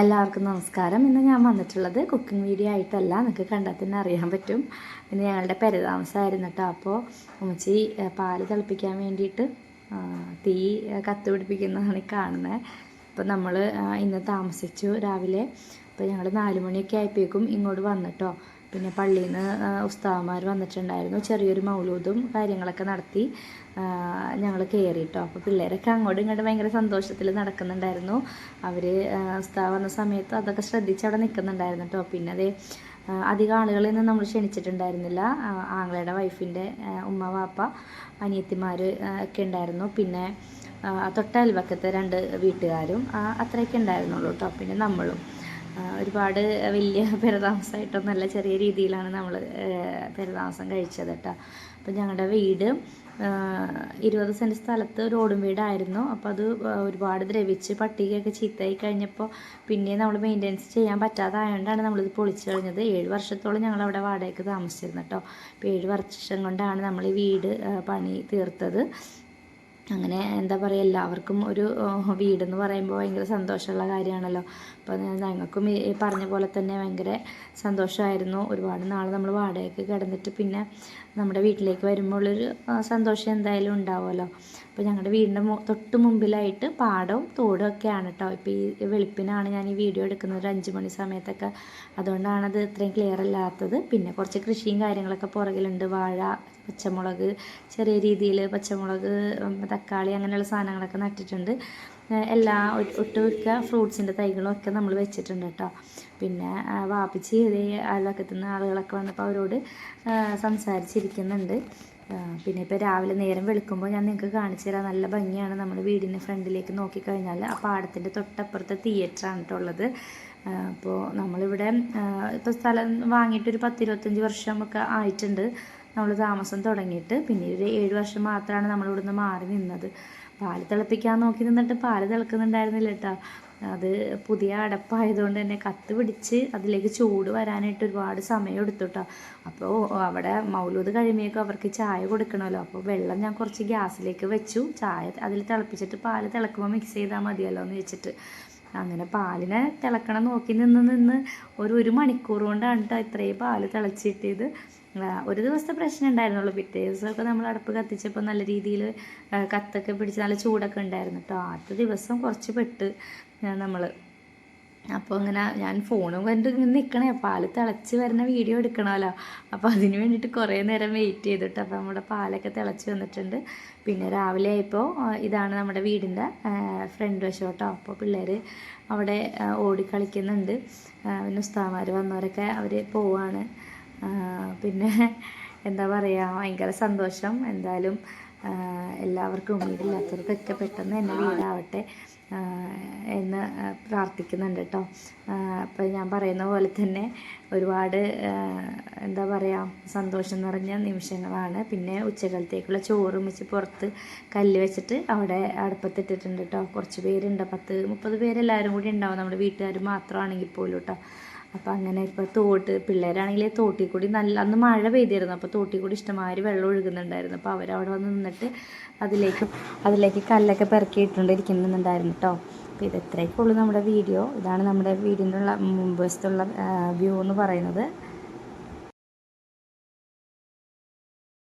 എല്ലാവർക്കും നമസ്കാരം. ഇന്ന് ഞാൻ വന്നിട്ടുള്ളത് കുക്കിംഗ് വീഡിയോ ആയിട്ടല്ല. നിങ്ങൾക്ക് കണ്ടാൽ തന്നെ അറിയാൻ പറ്റും. പിന്നെ ഞങ്ങളുടെ പരിതാമസമായിരുന്നു കേട്ടോ. അപ്പോൾ ഉമ്മച്ചി പാൽ തിളപ്പിക്കാൻ വേണ്ടിയിട്ട് തീ കത്ത് പിടിപ്പിക്കുന്നതാണ് കാണുന്നത് അപ്പോൾ നമ്മൾ ഇന്ന് താമസിച്ചു രാവിലെ. അപ്പോൾ ഞങ്ങൾ നാല് മണിയൊക്കെ ആയപ്പോഴേക്കും ഇങ്ങോട്ട് വന്നിട്ടോ പിന്നെ പള്ളിയിൽ നിന്ന് ഉസ്താവന്മാർ വന്നിട്ടുണ്ടായിരുന്നു. ചെറിയൊരു മൗലൂദും കാര്യങ്ങളൊക്കെ നടത്തി ഞങ്ങൾ കയറിയിട്ടോ അപ്പോൾ പിള്ളേരൊക്കെ അങ്ങോട്ടും ഇങ്ങോട്ടും ഭയങ്കര സന്തോഷത്തിൽ നടക്കുന്നുണ്ടായിരുന്നു. അവർ ഉസ്താവ് വന്ന സമയത്ത് അതൊക്കെ ശ്രദ്ധിച്ച് അവിടെ നിൽക്കുന്നുണ്ടായിരുന്നു കേട്ടോ പിന്നെ അതേ അധികം ആളുകളെയൊന്നും നമ്മൾ ക്ഷണിച്ചിട്ടുണ്ടായിരുന്നില്ല. ആങ്ങളയുടെ വൈഫിന്റെ ഉമ്മ വാപ്പ അനിയത്തിമാർ ഒക്കെ ഉണ്ടായിരുന്നു. പിന്നെ തൊട്ടയൽവക്കത്തെ രണ്ട് വീട്ടുകാരും അത്രയൊക്കെ ഉണ്ടായിരുന്നുള്ളൂ കേട്ടോ പിന്നെ നമ്മളും. ഒരുപാട് വലിയ പെരതാമസമായിട്ടൊന്നല്ല ചെറിയ രീതിയിലാണ് നമ്മൾ പെരതാമസം കഴിച്ചത് കേട്ടോ. അപ്പം ഞങ്ങളുടെ വീട് ഇരുപത് സെന്റ് സ്ഥലത്ത് ഒരു ഓടും വീടായിരുന്നു. അപ്പോൾ അത് ഒരുപാട് ദ്രവിച്ച് പട്ടികയൊക്കെ ചീത്തയായി കഴിഞ്ഞപ്പോൾ പിന്നെ നമ്മൾ മെയിന്റെനൻസ് ചെയ്യാൻ പറ്റാതായതുകൊണ്ടാണ് നമ്മളിത് പൊളിച്ച് കളഞ്ഞത്. ഏഴ് വർഷത്തോളം ഞങ്ങൾ അവിടെ വാടകയ്ക്ക് താമസിച്ചിരുന്നു കേട്ടോ. അപ്പോൾ ഏഴ് വർഷം കൊണ്ടാണ് നമ്മൾ ഈ വീട് പണി തീർത്തത്. അങ്ങനെ എന്താ പറയുക എല്ലാവർക്കും ഒരു വീടെന്ന് പറയുമ്പോൾ ഭയങ്കര സന്തോഷമുള്ള കാര്യമാണല്ലോ. അപ്പോൾ ഞങ്ങൾക്കും ഈ പറഞ്ഞ പോലെ തന്നെ ഭയങ്കര സന്തോഷമായിരുന്നു. ഒരുപാട് നാൾ നമ്മൾ വാടകയ്ക്ക് കിടന്നിട്ട് പിന്നെ നമ്മുടെ വീട്ടിലേക്ക് വരുമ്പോൾ ഉള്ളൊരു സന്തോഷം എന്തായാലും ഉണ്ടാവുമല്ലോ. അപ്പോൾ ഞങ്ങളുടെ വീടിന്റെ തൊട്ട് മുമ്പിലായിട്ട് പാടവും തോടും ഒക്കെയാണ് കേട്ടോ ഇപ്പോൾ ഈ വെളുപ്പിനാണ് ഞാൻ ഈ വീഡിയോ എടുക്കുന്നത്. ഒരു അഞ്ച് മണി സമയത്തൊക്കെ. അതുകൊണ്ടാണത് ഇത്രയും ക്ലിയർ അല്ലാത്തത്. പിന്നെ കുറച്ച് കൃഷിയും കാര്യങ്ങളൊക്കെ പുറകിലുണ്ട്. വാഴ പച്ചമുളക് ചെറിയ രീതിയിൽ പച്ചമുളക് തക്കാളി അങ്ങനെയുള്ള സാധനങ്ങളൊക്കെ നട്ടിട്ടുണ്ട്. എല്ലാ ഒട്ടുമിക്ക ഫ്രൂട്ട്സിന്റെ ഒക്കെ നമ്മൾ വെച്ചിട്ടുണ്ട് കേട്ടോ. പിന്നെ വാപ്പിച്ച് ഇതേ അയൽവക്കത്തു നിന്ന് ആളുകളൊക്കെ വന്നപ്പോൾ അവരോട് സംസാരിച്ചിരിക്കുന്നുണ്ട്. പിന്നെ ഇപ്പോൾ രാവിലെ നേരം വെളുക്കുമ്പോൾ ഞാൻ നിങ്ങൾക്ക് കാണിച്ചു തരാം. നല്ല ഭംഗിയാണ് നമ്മൾ വീടിന്റെ ഫ്രണ്ടിലേക്ക് നോക്കിക്കഴിഞ്ഞാൽ ആ പാടത്തിന്റെ തൊട്ടപ്പുറത്തെ തിയേറ്ററാണ് കേട്ടോ ഉള്ളത്. അപ്പോൾ നമ്മളിവിടെ ഇപ്പോൾ സ്ഥലം വാങ്ങിയിട്ടൊരു പത്തിരുപത്തഞ്ച് വർഷമൊക്കെ ആയിട്ടുണ്ട്. നമ്മൾ താമസം തുടങ്ങിയിട്ട് പിന്നെ ഒരു ഏഴ് വർഷം മാത്രമാണ് നമ്മളിവിടുന്ന് മാറി നിന്നത്. പാൽ തിളപ്പിക്കാൻ നോക്കി നിന്നിട്ട് പാൽ തിളക്കുന്നുണ്ടായിരുന്നില്ല കേട്ടോ അത് പുതിയ അടപ്പായതുകൊണ്ട് തന്നെ കത്ത് പിടിച്ച് അതിലേക്ക് ചൂട് വരാനായിട്ട് ഒരുപാട് സമയം എടുത്തു കേട്ടോ അപ്പോൾ അവിടെ മൗലൂദ് കഴിയുമ്പോഴേക്കും അവർക്ക് ചായ കൊടുക്കണമല്ലോ അപ്പോൾ വെള്ളം ഞാൻ കുറച്ച് ഗ്യാസിലേക്ക് വെച്ചു. ചായ അതിൽ തിളപ്പിച്ചിട്ട് പാൽ തിളക്കുമ്പോൾ മിക്സ് ചെയ്താൽ മതിയല്ലോ എന്ന് വെച്ചിട്ട്. അങ്ങനെ പാലിനെ തിളക്കണം നോക്കി നിന്ന് നിന്ന് ഒരു ഒരു മണിക്കൂർ കൊണ്ടാണ് കേട്ടോ ഇത്രയും പാൽ തിളച്ചിട്ടിയത് ആ, ഒരു ദിവസത്തെ പ്രശ്നം ഉണ്ടായിരുന്നുള്ളൂ. പിറ്റേ ദിവസമൊക്കെ നമ്മൾ അടുപ്പ് കത്തിച്ചപ്പോൾ നല്ല രീതിയിൽ കത്തൊക്കെ പിടിച്ച് നല്ല ചൂടൊക്കെ ഉണ്ടായിരുന്നു കേട്ടോ. ആദ്യത്തെ ദിവസം കുറച്ച് പെട്ട് നമ്മൾ അപ്പോൾ ഇങ്ങനെ ഞാൻ ഫോണും കണ്ട് ഇങ്ങനെ നിൽക്കണേ പാൽ തിളച്ച് വരുന്ന വീഡിയോ എടുക്കണമല്ലോ. അപ്പോൾ അതിന് വേണ്ടിയിട്ട് കുറേ നേരം വെയിറ്റ് ചെയ്തിട്ട് അപ്പോൾ നമ്മുടെ പാലൊക്കെ തിളച്ച് വന്നിട്ടുണ്ട്. പിന്നെ രാവിലെ ആയപ്പോൾ ഇതാണ് നമ്മുടെ വീടിന്റെ ഫ്രണ്ട് വശം കേട്ടോ. അപ്പോൾ പിള്ളേർ അവിടെ ഓടിക്കളിക്കുന്നുണ്ട് പിന്നെ ഉസ്താമാർ വന്നവരൊക്കെ അവർ പോവാണ്. പിന്നെ എന്താ പറയുക ഭയങ്കര സന്തോഷം. എന്തായാലും എല്ലാവർക്കും വീടില്ലാത്തവർക്കൊക്കെ പെട്ടെന്ന് തന്നെ വീടാവട്ടെ എന്ന് പ്രാർത്ഥിക്കുന്നുണ്ട് കേട്ടോ അപ്പോൾ ഞാൻ പറയുന്ന പോലെ തന്നെ ഒരുപാട് എന്താ പറയുക സന്തോഷം നിറഞ്ഞ നിമിഷങ്ങളാണ്. പിന്നെ ഉച്ചകാലത്തേക്കുള്ള ചോറും വെച്ച് പുറത്ത് കല്ല് വെച്ചിട്ട് അവിടെ അടുപ്പത്തിട്ടിട്ടുണ്ട് കേട്ടോ കുറച്ച് പേരുണ്ട്. പത്ത് മുപ്പത് പേരെല്ലാവരും കൂടി ഉണ്ടാവും. നമ്മുടെ വീട്ടുകാർ മാത്രമാണെങ്കിൽ പോലും കേട്ടോ അപ്പോൾ അങ്ങനെ ഇപ്പോൾ തോട്ട് പിള്ളേരാണെങ്കിൽ തോട്ടിൽ കൂടി നല്ല അന്ന് മഴ പെയ്തിരുന്നു. അപ്പോൾ തോട്ടിൽ കൂടി ഇഷ്ടമാതിരി വെള്ളം ഒഴുകുന്നുണ്ടായിരുന്നു. അപ്പോൾ അവരവിടെ വന്ന് നിന്നിട്ട് അതിലേക്ക് അതിലേക്ക് കല്ലൊക്കെ പെറുക്കി ഇട്ടുകൊണ്ടിരിക്കുന്നുണ്ടായിരുന്നു കേട്ടോ അപ്പോൾ ഇത് എത്രയൊക്കെ ഉള്ളൂ നമ്മുടെ വീഡിയോ. ഇതാണ് നമ്മുടെ വീടിന്റെ ഉള്ള മുമ്പ് വശത്തുള്ള വ്യൂ എന്ന് പറയുന്നത്.